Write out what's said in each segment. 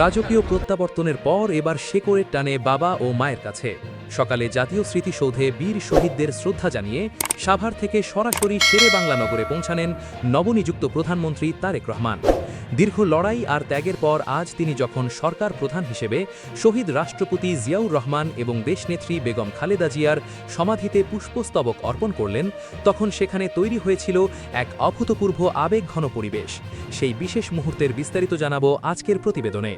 রাজকীয় প্রত্যাবর্তনের পর এবার শেকড়ের টানে বাবা ও মায়ের কাছে। সকালে জাতীয় স্মৃতিসৌধে বীর শহীদদের শ্রদ্ধা জানিয়ে সাভার থেকে সরাসরি শেরে বাংলা নগরে পৌঁছানেন নবনিযুক্ত প্রধানমন্ত্রী তারেক রহমান। দীর্ঘ লড়াই আর ত্যাগের পর আজ তিনি যখন সরকার প্রধান হিসেবে শহীদ রাষ্ট্রপতি জিয়াউর রহমান এবং দেশনেত্রী বেগম খালেদা জিয়ার সমাধিতে পুষ্পস্তবক অর্পণ করলেন, তখন সেখানে তৈরি হয়েছিল এক অভূতপূর্ব আবেগঘন পরিবেশ। সেই বিশেষ মুহূর্তের বিস্তারিত জানাব আজকের প্রতিবেদনে।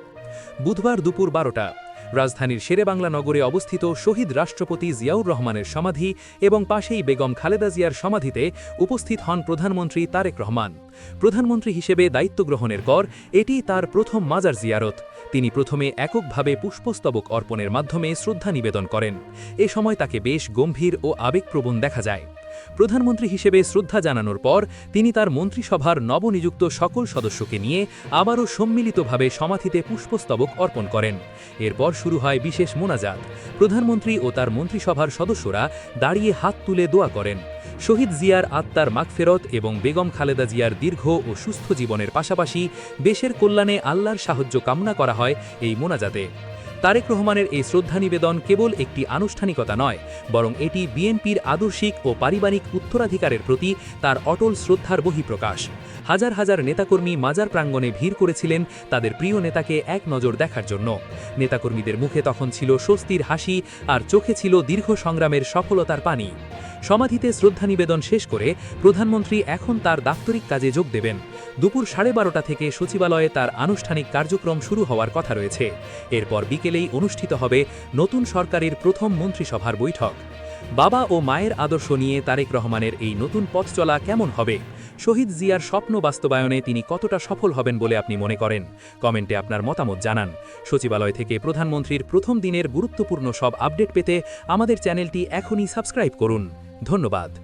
বুধবার দুপুর বারোটা। রাজধানীর শেরেবাংলা নগরে অবস্থিত শহীদ রাষ্ট্রপতি জিয়াউর রহমানের সমাধি এবং পাশেই বেগম খালেদা জিয়ার সমাধিতে উপস্থিত হন প্রধানমন্ত্রী তারেক রহমান। প্রধানমন্ত্রী হিসেবে দায়িত্ব গ্রহণের পর এটি তার প্রথম মাজার জিয়ারত। তিনি প্রথমে এককভাবে পুষ্পস্তবক অর্পণের মাধ্যমে শ্রদ্ধা নিবেদন করেন। এ সময় তাকে বেশ গম্ভীর ও আবেগপ্রবণ দেখা যায়। প্রধানমন্ত্রী হিসেবে শ্রদ্ধা জানানোর পর তিনি তার মন্ত্রিসভার নবনিযুক্ত সকল সদস্যকে নিয়ে আবারও সম্মিলিতভাবে সমাধিতে পুষ্পস্তবক অর্পণ করেন। এরপর শুরু হয় বিশেষ মোনাজাত। প্রধানমন্ত্রী ও তার মন্ত্রিসভার সদস্যরা দাঁড়িয়ে হাত তুলে দোয়া করেন। শহীদ জিয়ার আত্মার মাগফেরত এবং বেগম খালেদা জিয়ার দীর্ঘ ও সুস্থ জীবনের পাশাপাশি দেশের কল্যাণে আল্লাহর সাহায্য কামনা করা হয় এই মোনাজাতে। তারেক রহমানের এই শ্রদ্ধা নিবেদন কেবল একটি আনুষ্ঠানিকতা নয়, বরং এটি বিএনপির আদর্শিক ও পারিবারিক উত্তরাধিকারের প্রতি তার অটল শ্রদ্ধার বহিঃপ্রকাশ। হাজার হাজার নেতাকর্মী মাজার প্রাঙ্গণে ভিড় করেছিলেন তাদের প্রিয় নেতাকে এক নজর দেখার জন্য। নেতাকর্মীদের মুখে তখন ছিল স্বস্তির হাসি আর চোখে ছিল দীর্ঘ সংগ্রামের সফলতার পানি। সমাধিতে শ্রদ্ধা নিবেদন শেষ করে প্রধানমন্ত্রী এখন তার দাপ্তরিক কাজে যোগ দেবেন। দুপুর সাড়ে বারোটা থেকে সচিবালয়ে তার আনুষ্ঠানিক কার্যক্রম শুরু হওয়ার কথা রয়েছে। এরপর বিকেলেই অনুষ্ঠিত হবে নতুন সরকারের প্রথম মন্ত্রিসভার বৈঠক। বাবা ও মায়ের আদর্শ নিয়ে তারেক রহমানের এই নতুন পথ চলা কেমন হবে? শহীদ জিয়ার স্বপ্ন বাস্তবায়নে তিনি কতটা সফল হবেন বলে আপনি মনে করেন? কমেন্টে আপনার মতামত জানান। সচিবালয় থেকে প্রধানমন্ত্রীর প্রথম দিনের গুরুত্বপূর্ণ সব আপডেট পেতে আমাদের চ্যানেলটি এখনই সাবস্ক্রাইব করুন। ধন্যবাদ।